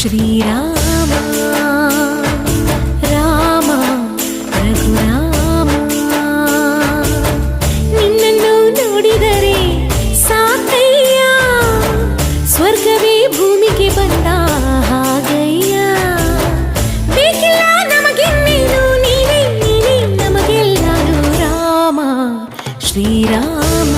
श्रीराम राम रघुराम ನಿನ್ನನ್ನು ನೋಡಿದರೆ ಸಾಕಯ್ಯ, ಸ್ವರ್ಗವೇ ಭೂಮಿಗೆ ಬಂದ ಹಾಗಯ್ಯ. ಬೇಕಿಲ್ಲ ನಮಗೆನ್ನೇನು, ನೀನೇ ನೀನೇ ನಮಗೆಲ್ಲಾನು ರಾಮ, ಶ್ರೀರಾಮ.